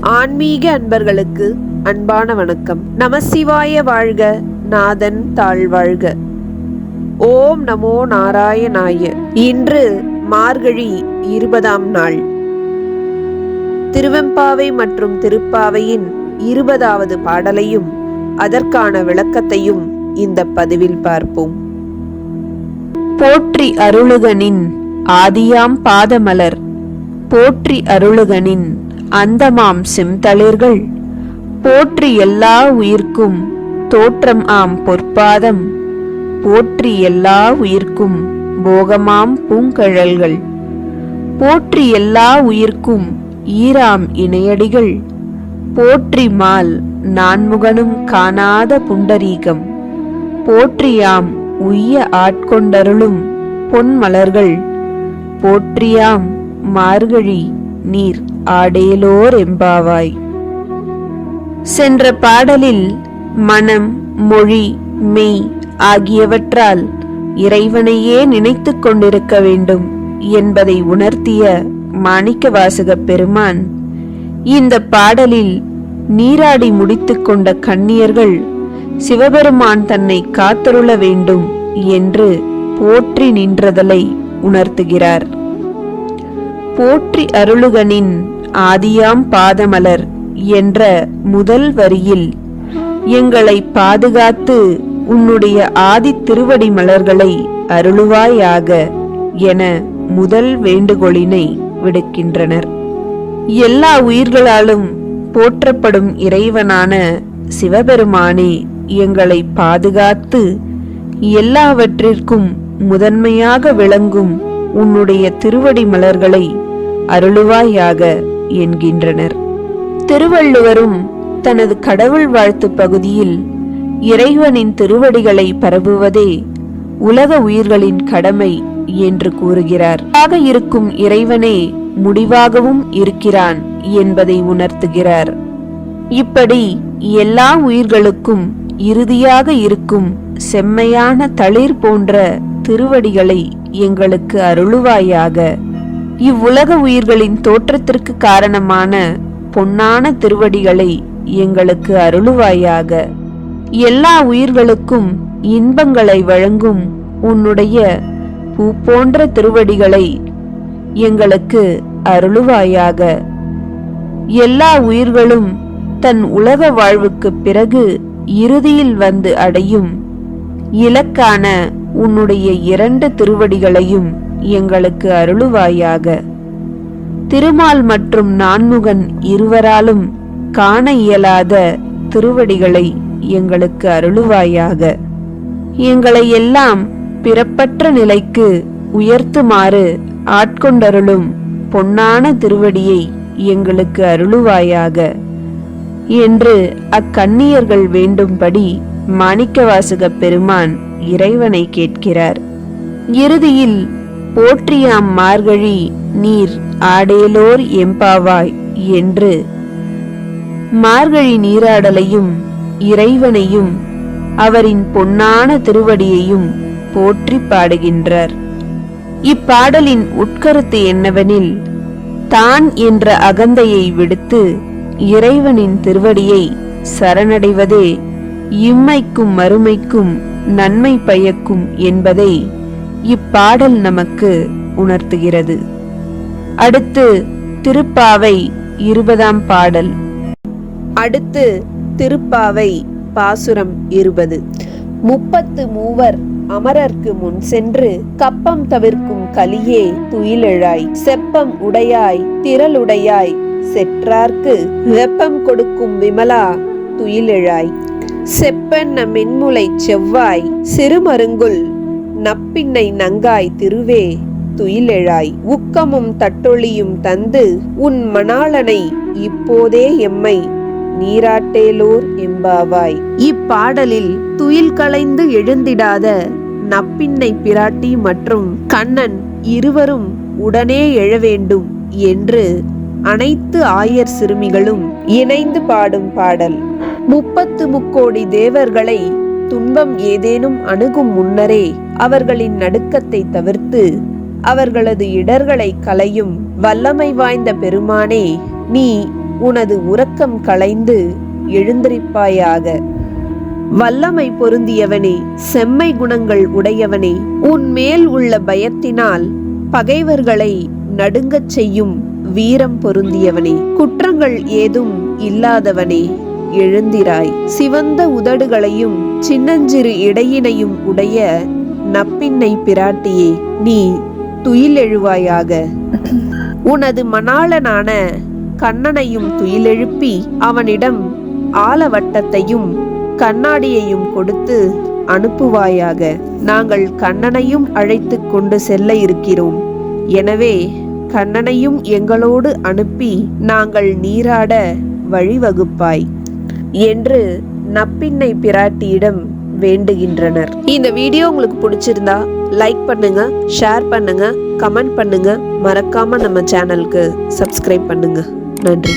ஆன்மீக அன்பர்களுக்கு அன்பான வணக்கம். நமசிவாய வாழ்க நாதன் தாழ் வாழ்க ஓம் நமோ நாராயணாய. இன்று மார்கழி இருபதாம் நாள். திருவெம்பாவை மற்றும் திருப்பாவையின் இருபதாவது பாடலையும் அதற்கான விளக்கத்தையும் இந்த பதிவில் பார்ப்போம். போற்றி அருளுகனின் ஆதியாம் பாதமலர். போற்றி அருளுகனின் அந்தமாம் செம்தளிர்கள் போற்றி எல்லா உயிர்க்கும் தோற்றம் ஆம் பொற்பாதம். போற்றி எல்லா உயிர்க்கும் போகமாம் பூங்கழல்கள். போற்றி எல்லா உயிர்க்கும் ஈராம் இணையடிகள். போற்றி மால் நான்முகனும் காணாத புண்டரீகம். போற்றியாம் உய்ய ஆட்கொண்டருளும் பொன்மலர்கள். போற்றியாம் மார்கழி நீர் ஆடேலோர் எம்பாவாய். சென்ற பாடலில் மனம் மொழி மெய் ஆகியவற்றால் இறைவனையே நினைத்துக் கொண்டிருக்க வேண்டும் என்பதை உணர்த்திய மாணிக்கவாசகப் பெருமான் இந்த பாடலில் நீராடி முடித்துக் கொண்ட கண்ணியர்கள் சிவபெருமான் தன்னை காத்தருள வேண்டும் என்று போற்றி நின்றதலை உணர்த்துகிறார். போற்றி அருளுகனின் ஆதியாம் பாதமலர் என்ற முதல் வரியில் எங்களை பாதுகாத்து உன்னுடைய ஆதி திருவடி மலர்களை அருளுவாயாக என முதல் வேண்டுகோளினை விடுக்கின்றனர். எல்லா உயிர்களாலும் போற்றப்படும் இறைவனான சிவபெருமானே எங்களை பாதுகாத்து எல்லாவற்றிற்கும் முதன்மையாக விளங்கும் உன்னுடைய திருவடி மலர்களை அருளுவாயாக என்கின்றனர். திருவள்ளுவரும் தனது கடவுள் வாழ்த்து பகுதியில் இறைவனின் திருவடிகளை பரவுவதே உலக உயிர்களின் கடமை என்று கூறுகிறார். ஆக இருக்கும் இறைவனே முடிவாகவும் இருக்கிறான் என்பதை உணர்த்துகிறார். இப்படி எல்லா உயிர்களுக்கும் இறுதியாக இருக்கும் செம்மையான தளிர் போன்ற திருவடிகளை எங்களுக்கு அருளுவாயாக இவ்வுலக உயிர்களின் தோற்றத்திற்கு காரணமான பொன்னான திருவடிகளை எங்களுக்கு அருளுவாயாக. எல்லா உயிர்களுக்கும் இன்பங்களை வழங்கும் உன்னுடைய பூ போன்ற திருவடிகளை எங்களுக்கு அருளுவாயாக. எல்லா உயிர்களும் தன் உலக வாழ்வுக்குப் பிறகு இறுதியில் வந்து அடையும் இலக்கான உன்னுடைய இரண்டு திருவடிகளையும் எங்களுக்கு அருளுவாயாக. திருமால் மற்றும் நான்முகன் இருவராலும் காண இயலாத திருவடிகளை எங்களுக்கு அருளுவாயாக. எங்களை எல்லாம் பிறப்பற்ற நிலைக்கு உயர்த்துமாறு ஆட்கொண்டருளும் பொன்னான திருவடியை எங்களுக்கு அருளுவாயாக. என்று அக்கன்னியர்கள் வேண்டும்படி மாணிக்கவாசகப் பெருமான் இறைவனை கேட்கிறார். இறுதியில் போற்றியாம் மார்கழி நீர் ஆடேலோர் எம்பாவாய் என்று மார்கழி நீராடலையும் இறைவனையும் அவரின் பொன்னான திருவடியையும் போற்றி பாடுகின்றார். இப்பாடலின் உட்கருத்து என்னவெனில் தான் என்ற அகந்தையை விடுத்து இறைவனின் திருவடியை சரணடைவதே இம்மைக்கும் மறுமைக்கும் நன்மை பயக்கும் என்பதை இப்பாடல் நமக்கு உணர்த்துகிறது. அடுத்து திருப்பாவை இருபதாம் பாடல். அடுத்து திருப்பாவை பாசுரம் இருபது. முப்பத்து மூவர் அமரர்க்கு முன் சென்று கப்பம் தவிர்க்கும் கலியே துயிலெழாய் செப்பம் உடையாய் திரளுடையாய் செற்றார்க்கு வெப்பம் கொடுக்கும் விமலா துயிலெழாய். செப்பன் மென்முலை செவ்வாய் சிறுமருங்குல் நப்பின்னை நங்காய் திருவே துயிலெழாய். உக்கமும் தட்டொளியும் தந்து உன் மணாளனை இப்போதே எம்மை நீராட்டேலோர் எம்பாவாய். இப்பாடலில் துயில் களைந்து எழுந்திடாத நப்பின்னை பிராட்டி மற்றும் கண்ணன் இருவரும் உடனே எழ வேண்டும் என்று அனைத்து ஆயர் சிறுமிகளும் இணைந்து பாடும் பாடல். முப்பத்து முக்கோடி தேவர்களை துன்பம் ஏதேனும் அணுகும் முன்னரே அவர்களின் நடுக்கத்தை தவிர்த்து அவர்களது இடர்களை களையும் வல்லமை வாய்ந்த பெருமானே நீ உனது உறக்கம் களைந்து எழுந்திருப்பாயாக. வல்லமை பொருந்தியவனே செம்மை குணங்கள் உடையவனே உன் மேல் உள்ள பயத்தினால் பகைவர்களை நடுங்கச் செய்யும் வீரம் பொருந்தியவனே. குற்றங்கள் ஏதும் இல்லாதவனே எழுந்திராய். சிவந்த உதடுகளையும் சின்னஞ்சிறு இடையினையும் உடைய நப்பின்னை பிராட்டியே நீ துயிலெழுவாயாக. உனது மணாளனான கண்ணனையும் துயிலெழுப்பி அவனிடம் ஆலவட்டத்தையும் கண்ணாடியையும் கொடுத்து அனுப்புவாயாக. நாங்கள் கண்ணனையும் அழைத்து கொண்டு செல்ல இருக்கிறோம். எனவே கண்ணனையும் எங்களோடு அனுப்பி நாங்கள் நீராட வழிவகுப்பாய். என்று நப்பின்னை பிராட்டியிடம் வேண்டுகின்றனர். இந்த வீடியோ உங்களுக்கு பிடிச்சிருந்தா லைக் பண்ணுங்க ஷேர் பண்ணுங்க கமெண்ட் பண்ணுங்க. மறக்காம நம்ம சேனலுக்கு சப்ஸ்கிரைப் பண்ணுங்க. நன்றி.